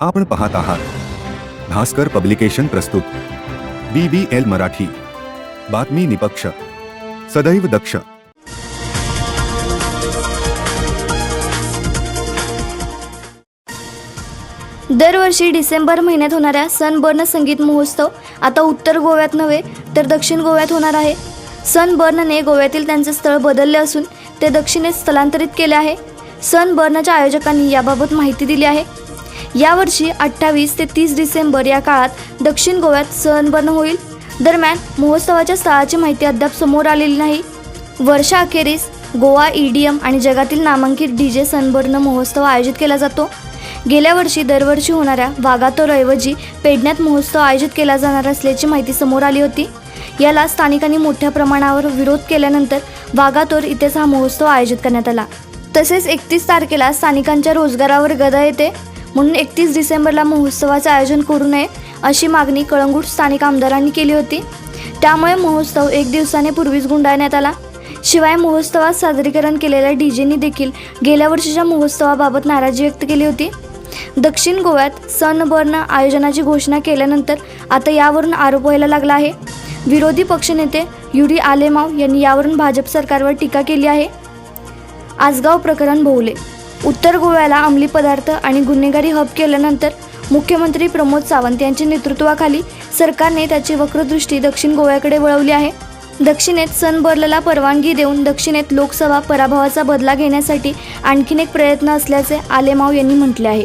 आपण पाहत आहात. भास्कर पब्लिकेशन प्रस्तुत. B B L Marathi. बातमी निपक्ष. सदैव दक्ष. दरवर्षी डिसेंबर महिन्यात होणाऱ्या सनबर्न संगीत महोत्सव आता उत्तर गोव्यात नव्हे तर दक्षिण गोव्यात होणार आहे. सनबर्नने गोव्यातील त्यांचे स्थळ बदलले असून ते दक्षिणेत स्थलांतरित केले आहे. सनबर्नच्या आयोजकांनी याबाबत माहिती दिली आहे. यावर्षी अठ्ठावीस ते तीस डिसेंबर या काळात दक्षिण गोव्यात सहनबन होईल. दरम्यान महोत्सवाच्या स्थळाची माहिती अद्याप समोर आलेली नाही. वर्षाअखेरीस गोवा ईडीएम आणि जगातील नामांकित डी जे सनबर्न महोत्सव आयोजित केला जातो. गेल्या वर्षी दरवर्षी होणाऱ्या वाघातोरऐवजी पेडण्यात महोत्सव आयोजित केला जाणार असल्याची माहिती समोर आली होती. याला स्थानिकांनी मोठ्या प्रमाणावर विरोध केल्यानंतर वाघातोर इथेच हा महोत्सव आयोजित करण्यात आला. तसेच एकतीस तारखेला स्थानिकांच्या रोजगारावर गदा येते. म्हणून एकतीस डिसेंबरला महोत्सवाचं आयोजन करू नये अशी मागणी कळंगूट स्थानिक आमदारांनी केली होती. त्यामुळे महोत्सव एक दिवसाने पूर्वीच गुंडाळण्यात आला. शिवाय महोत्सवात सादरीकरण केलेल्या डीजेनी देखील गेल्या वर्षीच्या महोत्सवाबाबत नाराजी व्यक्त केली होती. दक्षिण गोव्यात सनबर्न आयोजनाची घोषणा केल्यानंतर आता यावरून आरोप व्हायला लागला आहे. विरोधी पक्षनेते युरी आलेमाव यांनी यावरून भाजप सरकारवर टीका केली आहे. आजगाव प्रकरण भोवले उत्तर गोव्याला अंमली पदार्थ आणि गुन्हेगारी हब केल्यानंतर मुख्यमंत्री प्रमोद सावंत यांच्या नेतृत्वाखाली सरकारने त्याची वक्रदृष्टी दक्षिण गोव्याकडे वळवली आहे. दक्षिणेत सनबर्लला परवानगी देऊन दक्षिणेत लोकसभा पराभवाचा बदला घेण्यासाठी आणखीन एक प्रयत्न असल्याचे आलेमाव यांनी म्हटले आहे.